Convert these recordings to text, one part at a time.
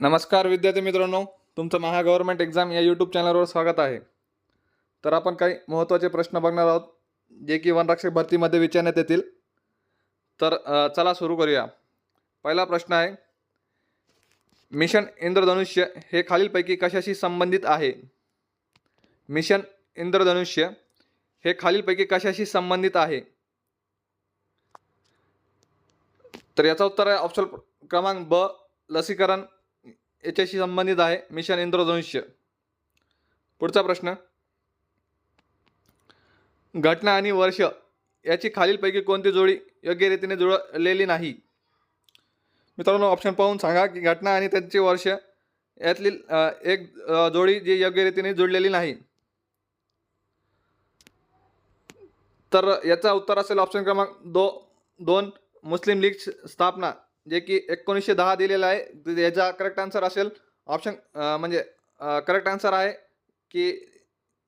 नमस्कार विद्यार्थी मित्रांनो तुमचं महा गव्हर्नमेंट एक्झाम या यूट्यूब चॅनलवर स्वागत आहे. तर आपण काही महत्त्वाचे प्रश्न बघणार आहोत जे की वनरक्षक भरतीमध्ये विचारण्यात येतील. तर चला सुरू करूया. पहिला प्रश्न आहे मिशन इंद्रधनुष्य हे खालीलपैकी कशाशी संबंधित आहे? मिशन इंद्रधनुष्य हे खालीलपैकी कशाशी संबंधित आहे? तर याचं उत्तर आहे ऑप्शन क्रमांक ब लसीकरण याच्याशी संबंधित आहे मिशन इंद्रधनुष्य. पुढचा प्रश्न. घटना आणि वर्ष याची खालीलपैकी कोणती जोडी योग्य रीतीने जुळलेली नाही? मित्रांनो ऑप्शन पाहून सांगा की घटना आणि त्यांचे वर्ष यातली एक जोडी जी योग्य रीतीने जुळलेली नाही. तर याचा उत्तर असेल ऑप्शन क्रमांक दो दोन मुस्लिम लीग स्थापना. जे की एकोणीसशे दहा दिलेलं आहे. याचा करेक्ट आन्सर असेल. ऑप्शन म्हणजे करेक्ट आन्सर आहे की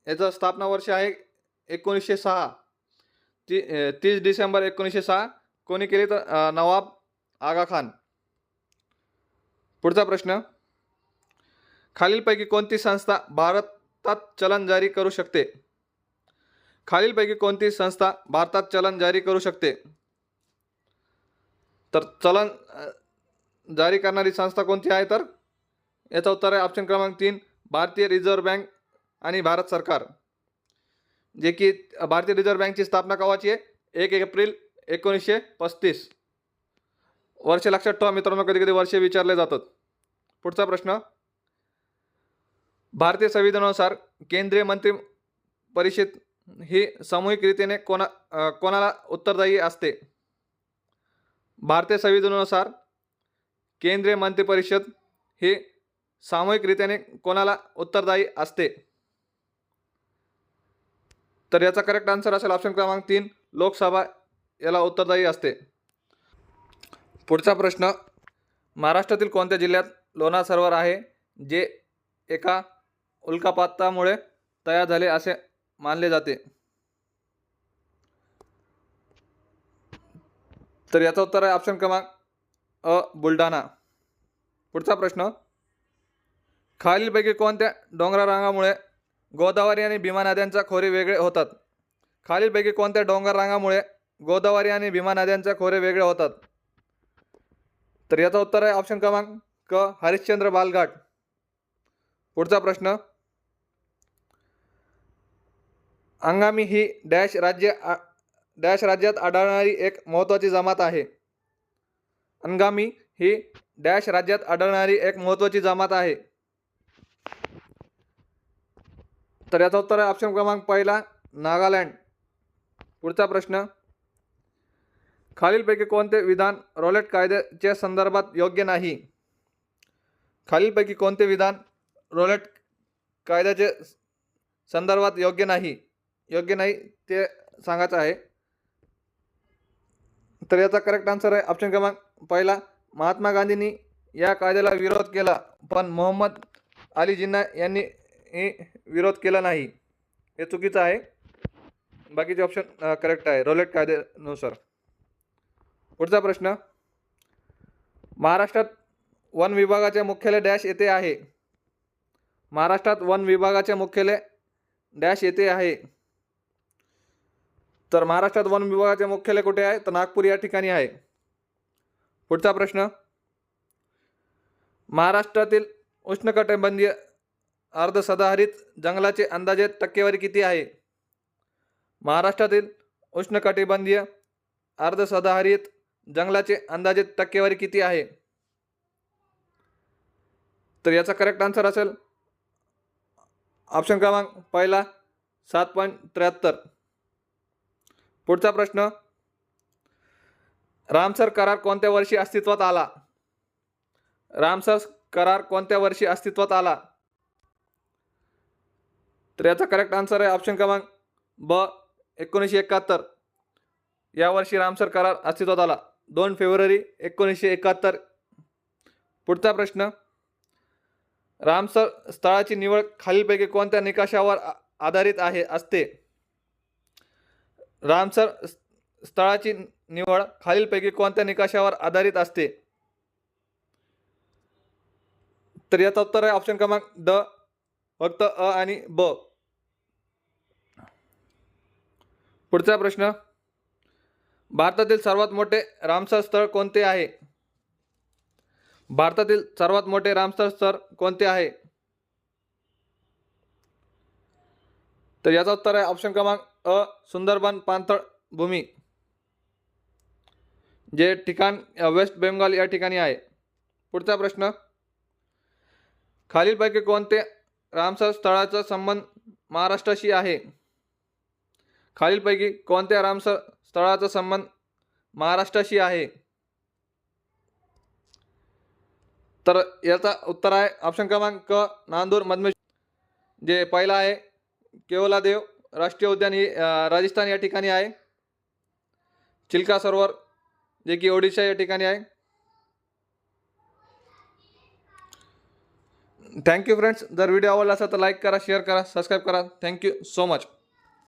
याचं स्थापना वर्ष आहे एकोणीसशे सहा. ती तीस डिसेंबर एकोणीसशे सहा. कोणी केली तर नवाब आगा खान पुढचा प्रश्न. खालीलपैकी कोणती संस्था भारतात चलन जारी करू शकते? खालीलपैकी कोणती संस्था भारतात चलन जारी करू शकते? तर चलन जारी करणारी संस्था कोणती आहे तर? याचा उत्तर आहे ऑप्शन क्रमांक तीन भारतीय रिझर्व्ह बँक आणि भारत सरकार. जे की भारतीय रिझर्व्ह बँकची स्थापना कवाची आहे? एक एप्रिल एकोणीसशे पस्तीस. वर्ष लक्षात ठेवा मित्रांनो कधी कधी वर्षे विचारले जातात. पुढचा प्रश्न. भारतीय संविधानानुसार केंद्रीय मंत्री परिषद ही सामूहिकरीतीने कोणा कोणाला उत्तरदायी असते? भारतीय संविधानानुसार केंद्रीय मंत्रिपरिषद हे सामूहिकरित्याने कोणाला उत्तरदायी असते? तर याचा करेक्ट आन्सर असेल ऑप्शन क्रमांक तीन लोकसभा याला उत्तरदायी असते. पुढचा प्रश्न महाराष्ट्रातील कोणत्या जिल्ह्यात लोणार सरोवर आहे जे एका उल्कापातामुळे तयार झाले असे मानले जाते? तर याचं उत्तर आहे ऑप्शन क्रमांक अ बुलढाणा. पुढचा प्रश्न. खालीलपैकी कोणत्या डोंगरा रांगामुळे गोदावरी आणि भीमा नद्यांचा खोरे वेगळे होतात? खालीलपैकी कोणत्या डोंगर रांगामुळे गोदावरी आणि भीमा नद्यांचा खोरे वेगळे होतात? तर याचं उत्तर आहे ऑप्शन क्रमांक क हरिश्चंद्र बालघाट. पुढचा प्रश्न. अंगामी ही डॅश राज्य आ- डॅश राज्यात आढळणारी एक महत्त्वाची जमात आहे. अंगामी ही डॅश राज्यात आढळणारी एक महत्त्वाची जमात आहे. तर याचं उत्तर आहे ऑप्शन क्रमांक पहिला नागालँड. पुढचा प्रश्न खालीलपैकी कोणते विधान रोलेट कायद्याच्या संदर्भात योग्य नाही? खालीलपैकी कोणते विधान रोलेट कायद्याचे संदर्भात योग्य नाही? योग्य नाही ते सांगायचं आहे. तर याचा करेक्ट आन्सर आहे ऑप्शन क्रमांक पहिला महात्मा गांधींनी या कायद्याला विरोध केला पण मोहम्मद अली जिन्ना यांनी हे विरोध केला नाही. हे चुकीचं आहे. बाकीचे ऑप्शन करेक्ट आहे. रोलेट कायद्यानुसार. पुढचा प्रश्न. महाराष्ट्रात वन विभागाचे मुख्यालय डॅश येथे आहे. महाराष्ट्रात वन विभागाचे मुख्यालय डॅश येथे आहे. तर महाराष्ट्रात वन विभागाचे मुख्यालय कुठे आहे? तर नागपूर या ठिकाणी आहे. पुढचा प्रश्न. महाराष्ट्रातील उष्णकटिबंधीय अर्ध सदाहरित जंगलाचे अंदाजे टक्केवारी किती आहे? महाराष्ट्रातील उष्णकटिबंधीय अर्ध सदाहरित जंगलाचे अंदाजे टक्केवारी किती आहे? तर याचा करेक्ट आन्सर असेल. ऑप्शन क्रमांक पहिला सात पॉईंट त्र्याहत्तर. पुढचा प्रश्न. रामसर करार कोणत्या वर्षी अस्तित्वात आला? रामसर करार कोणत्या वर्षी अस्तित्वात आला? तर याचा करेक्ट आन्सर आहे ऑप्शन क्रमांक ब एकोणीसशे एकाहत्तर. या वर्षी रामसर करार अस्तित्वात आला. दोन फेब्रुवारी एकोणीसशे एकाहत्तर. पुढचा प्रश्न. रामसर स्थळाची निवड खालीलपैकी कोणत्या निकषावर आधारित आहे असते? रामसर स्थळाची निवड खालीलपैकी कोणत्या निकषावर आधारित असते? तर याचा उत्तर आहे ऑप्शन क्रमांक द फक्त अ आणि ब. पुढचा प्रश्न. भारतातील सर्वात मोठे रामसर स्थळ कोणते आहे? भारतातील सर्वात मोठे रामसर स्थळ कोणते आहे? तर याचा उत्तर आहे ऑप्शन क्रमांक अ सुंदरबन पांथळ भूमी जे ठिकाण वेस्ट बेंगॉल या ठिकाणी आहे. पुढचा प्रश्न खालीलपैकी कोणते रामसर स्थळाचा संबंध महाराष्ट्राशी आहे? खालीलपैकी कोणत्या रामसर स्थळाचा संबंध महाराष्ट्राशी आहे? तर याचा उत्तर आहे ऑप्शन क्रमांक नांदूर मधमेश जे पहिला आहे केवलादेव राष्ट्रीय उद्यान ही राजस्थान या ठिकाणी आहे. चिल्का सरोवर जे की ओडिशा या ठिकाणी आहे. थँक्यू फ्रेंड्स जर व्हिडिओ आवडला असेल तर लाईक करा शेअर करा सबस्क्राईब करा. Thank you so much